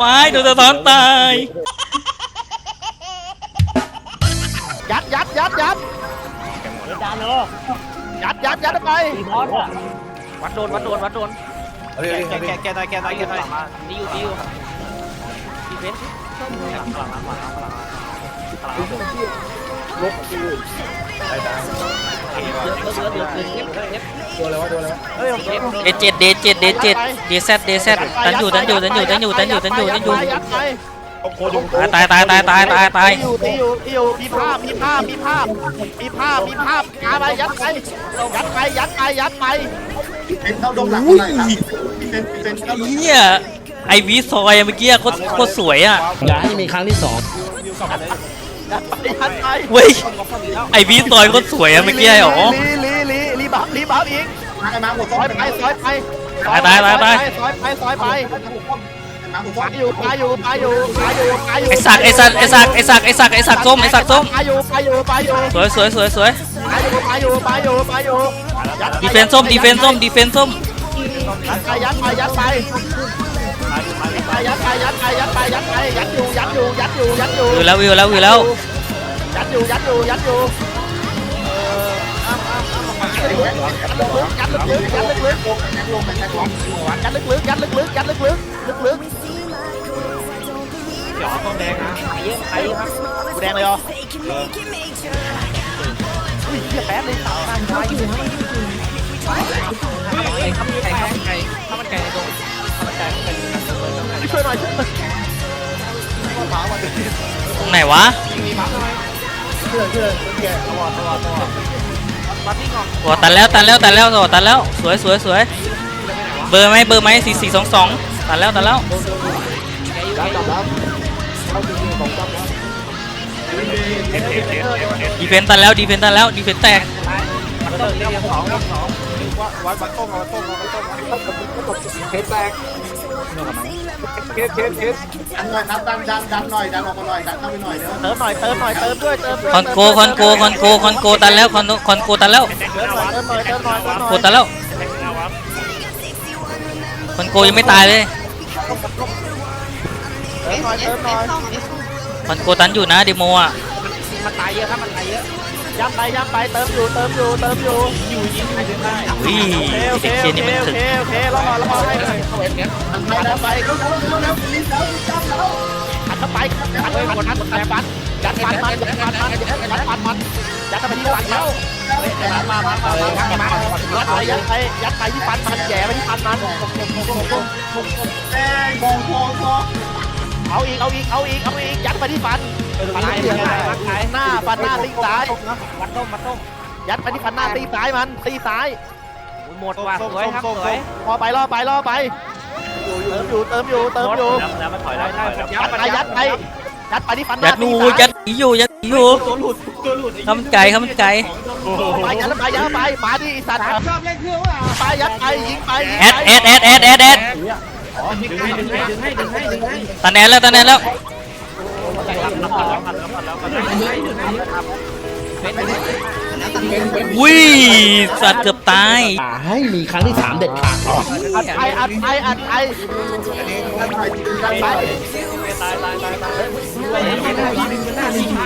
วายโดนสะท้อนตาย ยัดยัดยัดยัดจานเลยยัดยัดยัดไปตีบอสอะวัดโดนวัดโดนวัดโดนเฮ้ยแกแกแกหน่อยแกหน่อยแกหน่อยดีอยู่ดีอยู่ดีเฟนส์พลังพลังพลังพลังล บคิวไอ้ตาเดือดเดือดเดือดเดือดเดือดเดือดโดนอะไรวะโดนอะไรวะเฮ้ยเดเจ็ดเดเจ็ดเดเจ็ดเดแซดเดแซดตันอยู่ตันอยู่ตันอยู่ตันอยู่ตันอยู่ตันอยู่ตันอยู่ยัดไปโคตรโคตายตายตายตายตายตายตายตีอยู่ตีอยู่ตีอยู่มีภาพมีภาพมีภาพมีภาพมีภาพกาไปยัดไปยัดไปยัดไปยัดไปเป็นเข้าดงหลังอะไรนะเป็นเป็นเข้าเฮียไอวีซอยเมื่อกี้โคตรโคตรสวยอะอย่าให้มีครั้งที่สอง ยัดไปยัดไปเว้ย ไอวีซอยโคตรสวยอะเมื่อกี้หรอ ลีลีลีลีบัฟลีบัฟอีกมาไอ้มาหมดซซ้ออยยไปซอยไปตายตายตายตาย ซอยไปซอยไปมาหมดซ้ไปอยอยู่ไปอยู่ไปอยู่ไปอยู่ไปอยู่ไอสักไอสักไอสักไอสักไอสักไอสักส้มไอสักส้ม ไปอยู่ไปอยู่ไปอยู่สวยสวยสวยสวยไปอยู่ไปอยู่ไปอยู่ไปอยู่ยัดดีเฟนส้มดีเฟนส้มดีเฟนส้มยัดไปยัดไปยัดไป ยัดไปยัดไปยัดไปยัดไปยัดอยู่ยัดอยู่ยัดอยู่ยัดอยู่วิวแล้ววิวแล้ววิวแล้วยัดอยู่ยัดอยู่ยัดอยู่เอออ้ามอ้ามอ้ามยัดลึกๆยัดลึกๆยัดลึกลงไปแท็กล็อกๆยัดลึกๆยัดลึกๆยัดลึกๆลึกเดี๋ยวต้องแดงนะๆเยอะไปครับกูแดงเลยเหรออุ้ยเหี้ยแป๊บเลยตายตายอยู่ไอ้ข้าวมันไก่ข้าวมันไก่ข้าวมันไก่ในตรงข้าวมันไก่ ช่วยหน่อยช่วยหน่อยตรงไหนวะมีมาร์คทำไมเพื่อนเพื่อนแกตัวตัวตัวมาที่ก่อนโอ้ตันแล้วตันแล้วตันแล้วโอ้ตันแล้วสวยสวยสวยเบอร์ไหมเบอร์ไหมสี่สี่สองสองตันแล้วตันแล้วรับจับรับเข้าจริงๆของจับรับดีเฟนตันแล้วดีเฟนตันแล้วดีเฟนแตกมันเลิกเรียกสองเรียกสองว่าวัดวัดต้มวัดต้มวัดต้มเคสแตก เคสเคสเคสดันหน่อยนับดันดันดันหน่อยดันออกมาหน่อยดันเข้าไปหน่อยเด้อเติมหน่อยเติมหน่อยเติมด้วยเติมด้วยคอนโกคอนโกคอนโกคอนโกตันแล้วคอนคอนโกตันแล้วเติมหน่อยเติมหน่อยเติมหน่อยเติมหน่อยโกตันแล้วคอนโกยังไม่ตายเลยเติมหน่อยเติมหน่อยคอนโกตันอยู่นะเดโมอะมันตายเยอะครับมันตายเยอะ ย้ำไปย้ำไปเติมอยู่เติมอยู่เติมอยู่อยู่ยิงใครเดินได้วิโอเคเด็โอกเคเชนนี่มันโอถึงเคโอเครอรอให้เข้าเอ็นเนี้ยดันไปดันไปเร็วเร็วเร็วเร็วรีบแล้วรีบจับแล้วอัดเข้าไปอัดไปหมดอัดแต่ฟันยัดฟันมันยัดฟันมันยัดฟันมันยัดเข้าไปที่ฟันแล้วมามามามามามายัดไปยัดไปยัดไปที่ฟันมันแย่ไปที่ฟันมันแดงมองทองทอง เอาอีก เอาอีก เอาอีก เอาอีก ยัดไปที่ฟันฟันหน้าฟันหน้าตีซ้ายวัดต้มวัดต้มยัดไปที่ฟันหน้าตีซ้ายมันตีซ้ายหมดว่ะสวยครับสวยรอไปรอไปรอไปเติมอยู่เติมอยู่เติมอยู่แล้วมันถอยได้ได้ยัดไปยัดไปยัดไปที่ฟันหยัน้าดนูตีซ้ายยัดหนีอยู่ยัดหนีอยู่ตัวหลุดตัวหลุดข้าวมันไก่ข้าวมันไก่ไปยัดไปยัดไปมาดิสัตว์ชอบเล่นเครื่องว่ะไปยัดไปยิงไปยิงแอดไปแอดแอดแอดแอด แอดดึงให้ดึงให้ดึงให้ดึงให้ดึงให้ตันแอดแล้วตันแอดแล้ววิสัตว์เกือบตายอย่าให้มีครั้งที่สามเด็ดขาดอัดไปอัดไปอัดไปดันไปดันไปตายตายตายตาย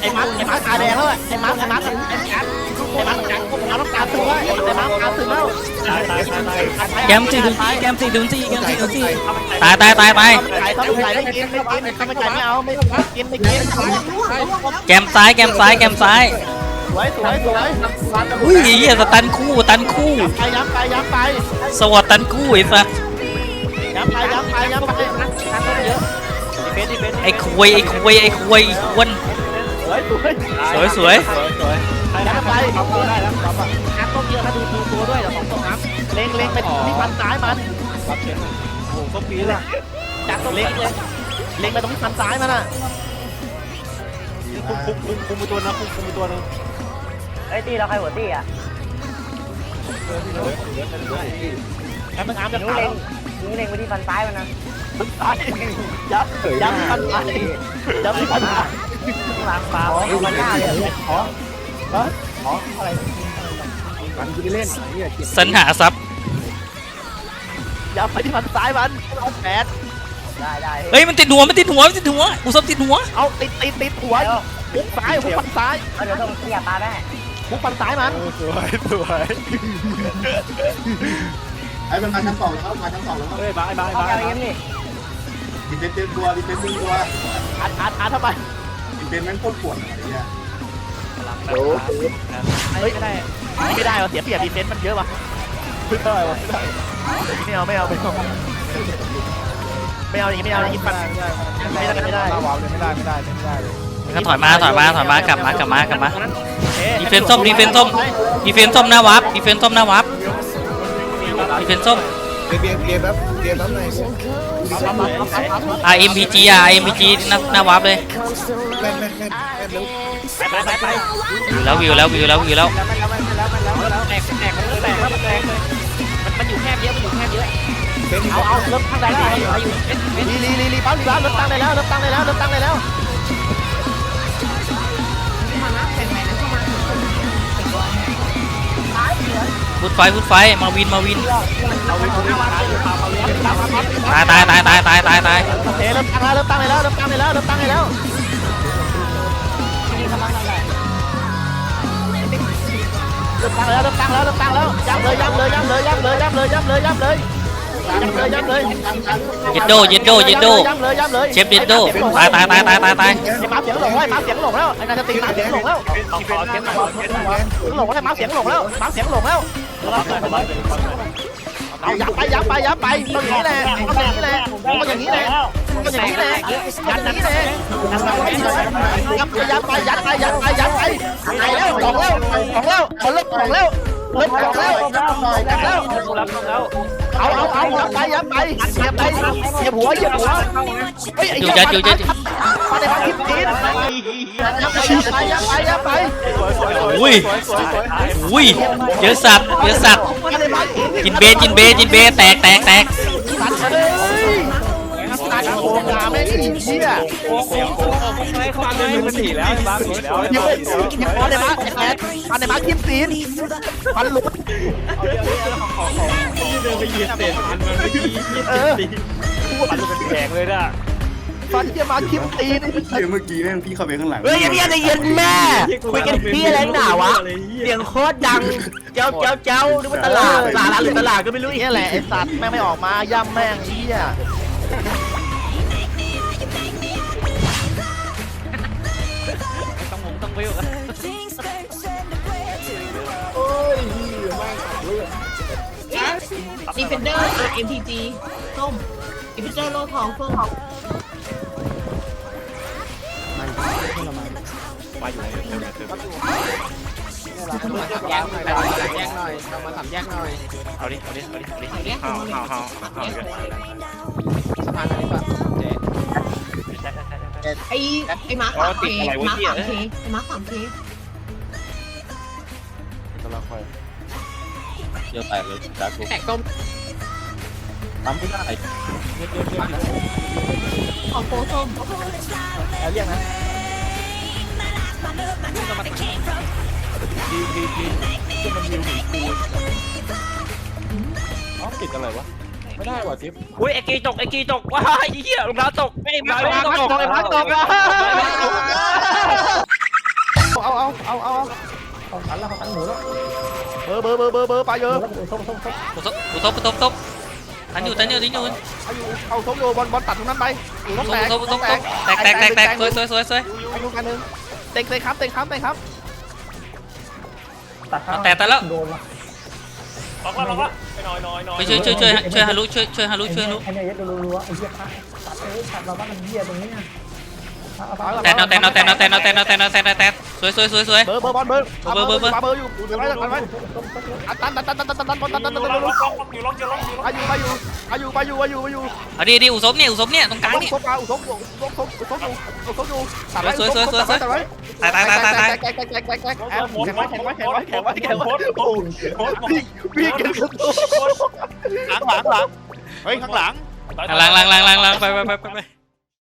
ไอ้มัดไอ้มัดตาแดงแล้วไอ้มัดไอ้มัดไอ้มัดไอ้มัดจังเอาน้ำตาถึงแล้วไอ้มัดตาถึงแล้วตายตายตายแกมสี่ถึงสี่แกมสี่ถึงสี่แกมสี่ถึงสี่ตายตายตายตายไก่ถ้าไม่ไก่ไม่กินไม่กินถ้าไม่ไก่ไม่เอาไม่กินไม่กินแกมซ้ายแกมซ้ายแกมซ้ายสวยสวยสวยอุ้ยเฮียสตันคู่ตันคู่ไปย้ำไปย้ำไปสวัสดตันคู่ไอ้สัสย้ำไปย้ำไปย้ำไปเยอะ ดีเฟนดีเฟนไอ้ควยไอ้ควยไอ้ควยควนสวยสวยสวยสวยย้ำไปเอาตัวได้แล้วครับน้ำต้มเยอะนะดูดูตัวด้วยเดี๋ยวสองตัวน้ำเล็งเล็งไปที่ฟันซ้ายมันรับเช็ดโอ้โหก็ปีละจัดตรงเล็งเลยเล็งไปตรงที่ฟันซ้ายมันอะคุมคุมคุมคุมไปตัวนะคุมคุมไปตัวนึงไอ้ตีเราใครหัวตีอะแค่มึงอ้ามจะนิ้วขาเล็แล้งวนิ้วเล็งไปที่ฟันซ้ายมันนะ ฟันซ้ายยับยับที่ฟันซ้ายยับที่ฟันซ้ายล้างปลาดูมันหน้าเลยมันกูจะเล่นเนี่ยสรรหาทรัพย์ยับไปที่ฟันซ้ายมันเอาแปดได้ได้เฮ้ยมันติดหัวมันติดหัวมันติดหัวอุศบติดหัวเอาติดติดติดหัวหุบซ้ายหุบฟันซ้ายเดี๋ยวต้องเสียปลาได้หุบฟันซ้ายมันสวยสวยไอ้มันมาชั้นสองแล้วมาชั้นสองแล้วเฮ้ยบ้าบ้าเอาบ้าแก้วเย็นนี่ ดิเฟนเต็มตัวดิเฟนเต็มตัวอัดอัดอัดทำไมดิเฟนแม่งโคตรปวดไอ้เนี่ยเฮ้ยไม่ได้ไม่ได้ว่ะเสียเปรียบดีเฟนต์มันเยอะว่ะไม่ได้วะไม่ได้ไม่เอาไม่เอาไม่เอาไม่เอาอย่างนี้ไม่เอาอย่างนี้ฟันไม่ได้ไม่ได้วาวเลยไม่ได้ไม่ได้ไม่ได้เลยก็ถอยมาถอยมาถอยมากลับมากลับมากลับมาอ๊ะดีเฟนส้มดีเฟนส้มดีเฟนส้มหน้าวับดีเฟนส้มหน้าวับดีเฟนส้ม เบียร์เบียร์เบียร์แบบเบียร์แบบไหนอ่า MPG อะ MPG หน้าหน้าวับเลยแม่นแม่นแม่นแม่นเร็วไปไปไปวิวแล้ววิวแล้ววิวแล้ววิวแล้วแตกแตกมันแตกแล้วมันแตกมันมันอยู่แคบเยอะมันอยู่แคบเยอะเป็นเอาเอาเริ่มตั้งได้แล้วลีลีลีลีปั๊บลีปั๊บเริ่มตั้งได้แล้วเริ่มตั้งได้แล้วเริ่มตั้งได้แล้ว ฟุตไฟฟุตไฟมาวินมาวินตายตายตายตายตายตายตายโอเคเริ่มตั้งแล้วเริ่มตั้งได้แล้วเริ่มตั้งได้แล้วเริ่มตั้งได้แล้วเริ่มตั้งแล้วเริ่มตั้งแล้วเริ่มตั้งแล้วย้ำเลยย้ำเลยย้ำเลยย้ำเลยย้ำเลยย้ำเลยย้ำเลย ย้ำเลยย้ำเลยเย็ดโดเย็ดโดเย็ดโดย้ำเลยย้ำเลยเชฟเย็ดโดตายตายตายตายตายตายไอ้มาเสียงหลงแล้วมาเสียงหลงแล้วไอ้นายจะตีมาเสียงหลงแล้วเสียงหลงแล้วมาเสียงหลงแล้วมาเสียงหลงแล้วเอายับไปยับไปยับไปต้องอย่างนี้แหละต้องอย่างนี้แหละต้องอย่างนี้แหละต้องอย่างนี้แหละยัดอย่างนี้แหละยับไปยับไปยัดไปยัดไปยัดไปไปแล้วสองแล้วสองแล้วคนเริ่มสองแล้ว เริ่มสองแล้วยัดแล้วเอาเอาเอายับไปยับไปยับไปเหยียบหัวเหยียบหัวเฮ้ยอยู่ยัดอยู่ยัดมาในพันทิพย์จีนยับไปยับไปยับไปยับไปอุ้ยอุ้ยเยอะสับเยอะสัตว์มาในพันทิพย์จินเบจินเบจินเบแตกแตกแตก ไม่ดีเชี่ยมันหนีแล้วบ้าหนีแล้วยิงยิงบอลในมาแอดมาในมาทิพย์จีนพันหลุดเดินไปเหยียบเศษมันมันไม่ดีเออมันเป็นแผงเลยน่ะฟันที่มาทิพย์จีนเดี๋ยวเมื่อกี้เนี่ยพี่เข้าไปข้างหลังเฮ้ยเย็นเย็นแม่คุยกันพี่อะไรหนาวะเสียงโคตรดัง เจ้าเจ้าเจ้านึกว่าตลาดตลาดหรือตลาดก็ไม่รู้นี่แหละไอสัตว์แม่งไม่ออกมาย่ำแม่งเชี่ย ไม่อยู่โอ้ยไม่ขับเลือดดีเฟนเดอร์ MTG ส้มดีเฟนเดอร์โลทองเฟื่องมาอยู่เดี๋ยวเดี๋ยวเดี๋ยวเดี๋ยวมาสามแยกหน่อยมาสามแยกหน่อยมาสามแยกหน่อยเอาดิเอาดิเอาดิเอาดิเอาดิเอาเอาเอาเอาเอา ไอ้ไอ้มาร์คสามเคมาร์คสามเคไอ้มาร์คสามเคกำลังคอยเดี๋ยวแตกเลยจ้ากูแตกส้มทำไม่ได้ของโฟส้มแล้วเรียกนะอ๋อติดอะไรวะ ไม่ได้ว่ะจิ๊บอุ้ยไอ้กีตกไอ้กีตกว้าไอ้เหี้ยรองเท้าตกไอ้มาพักตกเลยพักตกอะเอาเอาเอาเอาของฉันแล้วของฉันหมูแล้วเบอร์เบอร์เบอร์เบอร์ไปเยอะแล้วส้มส้มส้มกูตบกูตบกูตบตบทันอยู่ทันอยู่ทันอยู่เอาอยู่เอาทบโยบอลบอลตัดตรงนั้นไปอยู่ตต้อบงแตกตบตบตบแตกแตกแตกแตกสวยสวยสวยสวยไปดูกันหนึ่งเตะเตะครับเตะครับเตะครับตัดข้างแตกแต่แล้วโดน ว่ะไปช่วยช่วยช่วยช่วยฮารุช่วยช่วยฮารุช่วยฮารุไอ้เนี่ยยัดรัวๆไอ้เหี้ยพระตัดเอ้ยตัดเราบ้านมันเหี้ยตรงนี้นะเอาไปแตกเอาแตกเอาแตกเอาแตกเอาแตกเอาแตกเอาแตกเอาแตกสวยสวยสวยสวย เบอร์เบอร์บอลเบอร์เบอร์เบอร์เบอร์ เบอร์อยู่เดี๋ยวไว้กันไว้อัดตันตันตันตันตันตันตันตันตันตันตันตันไปอยู่ไปอยู่ไปอยู่ไปอยู่ไปอยู่ไปอยู่เอาดิดิอุศบเนี่ยอุศบเนี่ยตรงกลางอุนี่ศบมาอุศบอุศบอุศบอยู่อุศบอยู่ตัดไว้สวยสวยสวยสวยตัดไว้ตายตายตายตายตาย แกะแกะแกะแกะแกะแข็งไว้แข็งไว้แข็งไว้แข็งไว้แข็งไว้โอ้พี่พี่เก่งสุดหลังหลังหลังเฮ้ยข้างหลัง หลังหลังหลังหลังหลังไปไปไปไป